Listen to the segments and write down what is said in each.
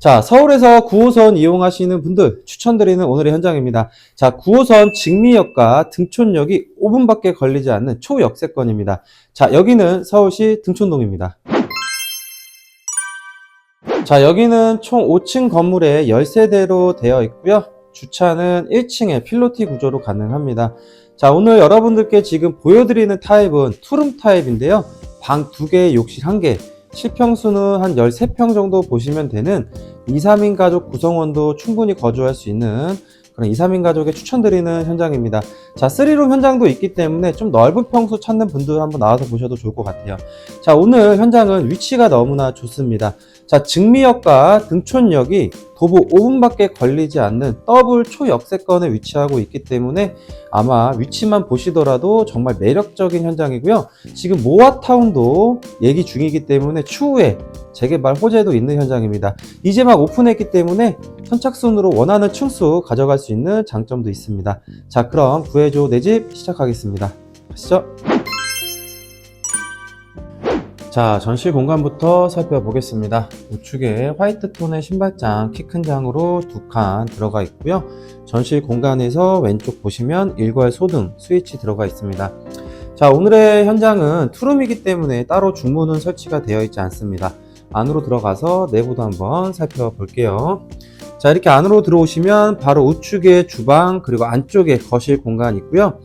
자, 서울에서 9호선 이용하시는 분들 추천드리는 오늘의 현장입니다. 자, 9호선 직미역과 등촌역이 5분밖에 걸리지 않는 초역세권입니다. 자, 여기는 서울시 등촌동입니다. 자, 여기는 총 5층 건물에 10세대로 되어 있고요. 주차는 1층에 필로티 구조로 가능합니다. 자, 오늘 여러분들께 지금 보여드리는 타입은 투룸 타입인데요. 방 2개, 욕실 1개, 실평수는 한 13평 정도 보시면 되는 2, 3인 가족 구성원도 충분히 거주할 수 있는 그런 2, 3인 가족에 추천드리는 현장입니다. 자, 3룸 현장도 있기 때문에 좀 넓은 평수 찾는 분들 한번 나와서 보셔도 좋을 것 같아요. 자, 오늘 현장은 위치가 너무나 좋습니다. 자, 증미역과 등촌역이 도보 5분밖에 걸리지 않는 더블 초역세권에 위치하고 있기 때문에 아마 위치만 보시더라도 정말 매력적인 현장이고요. 지금 모아타운도 얘기 중이기 때문에 추후에 재개발 호재도 있는 현장입니다. 이제 막 오픈했기 때문에 선착순으로 원하는 층수 가져갈 수 있는 장점도 있습니다. 자, 그럼 구해줘 내 집 시작하겠습니다. 가시죠. 자, 전실 공간부터 살펴보겠습니다. 우측에 화이트 톤의 신발장, 키 큰 장으로 두 칸 들어가 있고요. 전실 공간에서 왼쪽 보시면 일괄 소등, 스위치 들어가 있습니다. 자, 오늘의 현장은 투룸이기 때문에 따로 중문은 설치가 되어 있지 않습니다. 안으로 들어가서 내부도 한번 살펴볼게요. 자, 이렇게 안으로 들어오시면 바로 우측에 주방, 그리고 안쪽에 거실 공간이 있고요.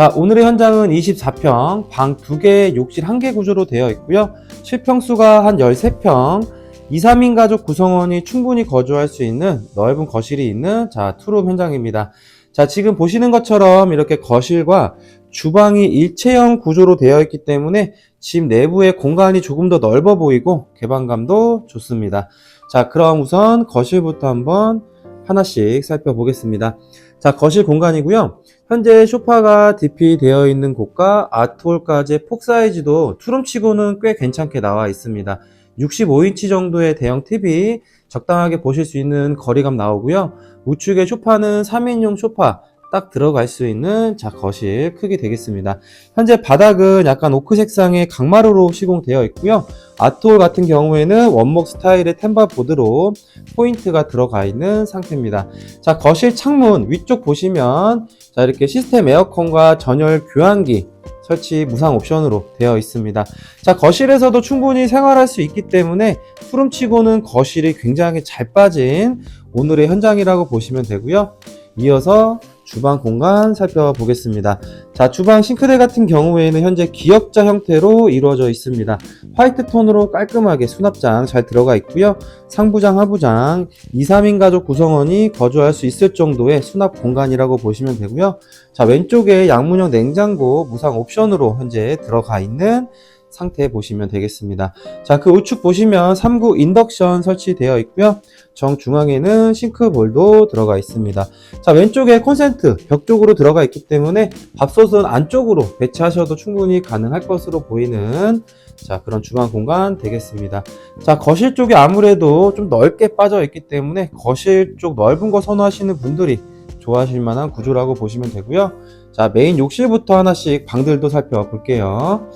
자, 오늘의 현장은 24평, 방 2개, 욕실 1개 구조로 되어 있고요. 실평수가 한 13평, 2, 3인 가족 구성원이 충분히 거주할 수 있는 넓은 거실이 있는 자, 투룸 현장입니다. 자, 지금 보시는 것처럼 이렇게 거실과 주방이 일체형 구조로 되어 있기 때문에 집 내부의 공간이 조금 더 넓어 보이고 개방감도 좋습니다. 자, 그럼 우선 거실부터 한번 하나씩 살펴보겠습니다. 자, 거실 공간이고요. 현재 소파가 DP 되어 있는 곳과 아트홀까지의 폭 사이즈도 투룸치고는 꽤 괜찮게 나와 있습니다. 65인치 정도의 대형 TV 적당하게 보실 수 있는 거리감 나오고요. 우측에 소파는 3인용 소파 딱 들어갈 수 있는 자 거실 크기 되겠습니다. 현재 바닥은 약간 오크 색상의 강마루로 시공되어 있고요. 아트홀 같은 경우에는 원목 스타일의 템바 보드로 포인트가 들어가 있는 상태입니다. 자 거실 창문 위쪽 보시면 자 이렇게 시스템 에어컨과 전열 교환기 설치 무상 옵션으로 되어 있습니다. 자, 거실에서도 충분히 생활할 수 있기 때문에 푸름치고는 거실이 굉장히 잘 빠진 오늘의 현장이라고 보시면 되고요. 이어서 주방 공간 살펴보겠습니다. 자, 주방 싱크대 같은 경우에는 현재 기역자 형태로 이루어져 있습니다. 화이트 톤으로 깔끔하게 수납장 잘 들어가 있고요. 상부장, 하부장, 2, 3인 가족 구성원이 거주할 수 있을 정도의 수납 공간이라고 보시면 되고요. 자, 왼쪽에 양문형 냉장고 무상 옵션으로 현재 들어가 있는 상태 보시면 되겠습니다. 자, 그 우측 보시면 3구 인덕션 설치되어 있고요. 정중앙에는 싱크볼도 들어가 있습니다. 자, 왼쪽에 콘센트 벽 쪽으로 들어가 있기 때문에 밥솥은 안쪽으로 배치하셔도 충분히 가능할 것으로 보이는 자, 그런 주방 공간 되겠습니다. 자, 거실 쪽이 아무래도 좀 넓게 빠져 있기 때문에 거실 쪽 넓은 거 선호하시는 분들이 좋아하실 만한 구조라고 보시면 되고요. 자, 메인 욕실부터 하나씩 방들도 살펴볼게요.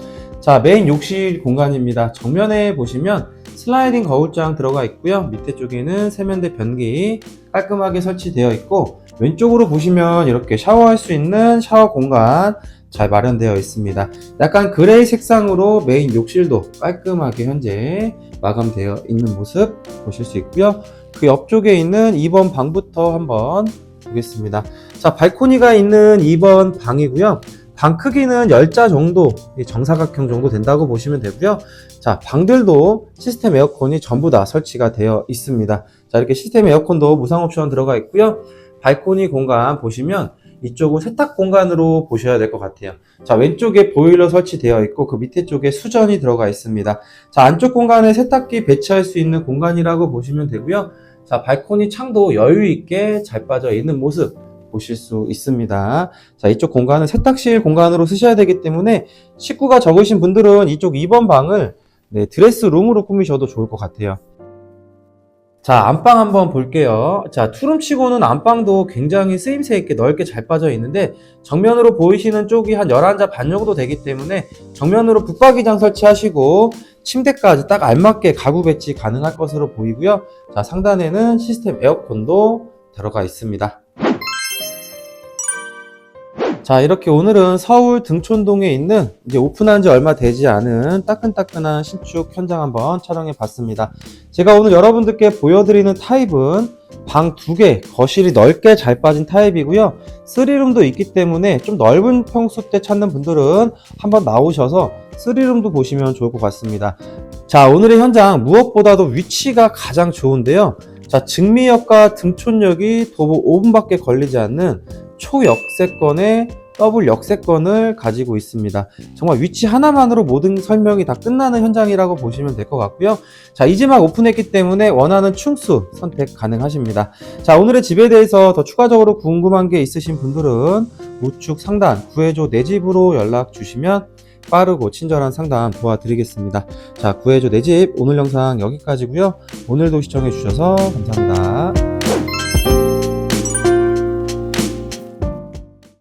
자, 메인 욕실 공간입니다. 정면에 보시면 슬라이딩 거울장 들어가 있고요. 밑에 쪽에는 세면대 변기 깔끔하게 설치되어 있고 왼쪽으로 보시면 이렇게 샤워할 수 있는 샤워 공간 잘 마련되어 있습니다. 약간 그레이 색상으로 메인 욕실도 깔끔하게 현재 마감되어 있는 모습 보실 수 있고요. 그 옆쪽에 있는 2번 방부터 한번 보겠습니다. 자, 발코니가 있는 2번 방이고요. 방 크기는 10자 정도, 이 정사각형 정도 된다고 보시면 되고요. 자, 방들도 시스템 에어컨이 전부 다 설치가 되어 있습니다. 자, 이렇게 시스템 에어컨도 무상 옵션 들어가 있고요. 발코니 공간 보시면 이쪽은 세탁 공간으로 보셔야 될 것 같아요. 자, 왼쪽에 보일러 설치되어 있고 그 밑에 쪽에 수전이 들어가 있습니다. 자, 안쪽 공간에 세탁기 배치할 수 있는 공간이라고 보시면 되고요. 자, 발코니 창도 여유 있게 잘 빠져 있는 모습 보실 수 있습니다. 자, 이쪽 공간은 세탁실 공간으로 쓰셔야 되기 때문에 식구가 적으신 분들은 이쪽 2번 방을 네, 드레스 룸으로 꾸미셔도 좋을 것 같아요. 자, 안방 한번 볼게요. 자, 투룸 치고는 안방도 굉장히 쓰임새 있게 넓게 잘 빠져 있는데 정면으로 보이시는 쪽이 한 11자 반 정도 되기 때문에 정면으로 붙박이장 설치하시고 침대까지 딱 알맞게 가구 배치 가능할 것으로 보이고요. 자, 상단에는 시스템 에어컨도 들어가 있습니다. 자, 이렇게 오늘은 서울 등촌동에 있는 이제 오픈한 지 얼마 되지 않은 따끈따끈한 신축 현장 한번 촬영해 봤습니다. 제가 오늘 여러분들께 보여드리는 타입은 방 두 개, 거실이 넓게 잘 빠진 타입이고요. 쓰리룸도 있기 때문에 좀 넓은 평수 대 찾는 분들은 한번 나오셔서 쓰리룸도 보시면 좋을 것 같습니다. 자, 오늘의 현장 무엇보다도 위치가 가장 좋은데요. 자, 증미역과 등촌역이 도보 5분밖에 걸리지 않는 초역세권의 더블 역세권을 가지고 있습니다. 정말 위치 하나만으로 모든 설명이 다 끝나는 현장이라고 보시면 될 것 같고요. 자, 이제 막 오픈했기 때문에 원하는 층수 선택 가능하십니다. 자, 오늘의 집에 대해서 더 추가적으로 궁금한 게 있으신 분들은 우측 상단 구해줘 내 집으로 연락 주시면 빠르고 친절한 상담 도와드리겠습니다. 자, 구해줘 내 집 오늘 영상 여기까지고요. 오늘도 시청해 주셔서 감사합니다.